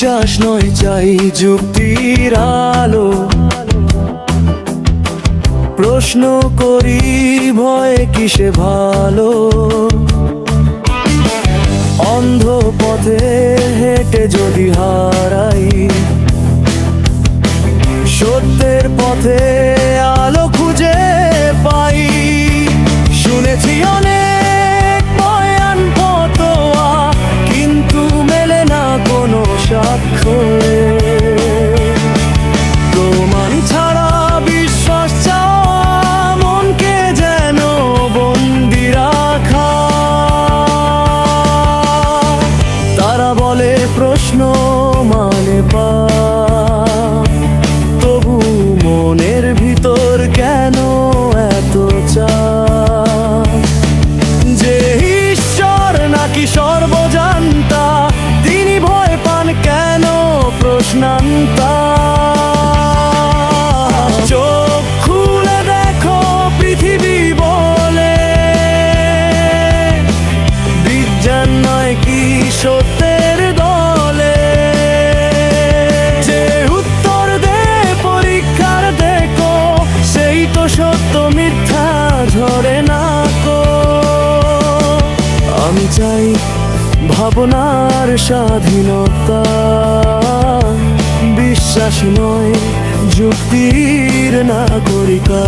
বিশ্বাস নয় চাই যুক্তির আলো। প্রশ্ন করি ভয় কিসে ভালো? অন্ধ পথে হেঁটে যদি হারাই সত্যের পথে প্রশ্ন মানে পা তবু মনের ভিতর কেন এত চাপ? যে ঈশ্বর নাকি সর্বজান্তা, তিনি ভয় পান কেন প্রশ্নান্তা? চোখ সত্য মিথ্যা ঝরে না কো। আমি চাই ভাবনার স্বাধীনতা। বিশ্বাস নয় যুক্তির নাগরিকা।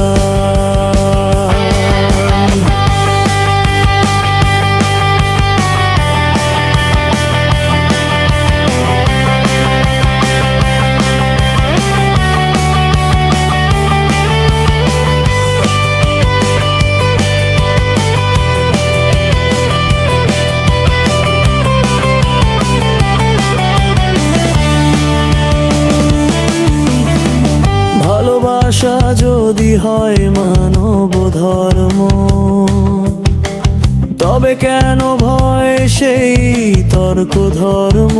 ভালোবাসা যদি হয় মানব ধর্ম তবে কেন ভয় সেই তর্ক ধর্ম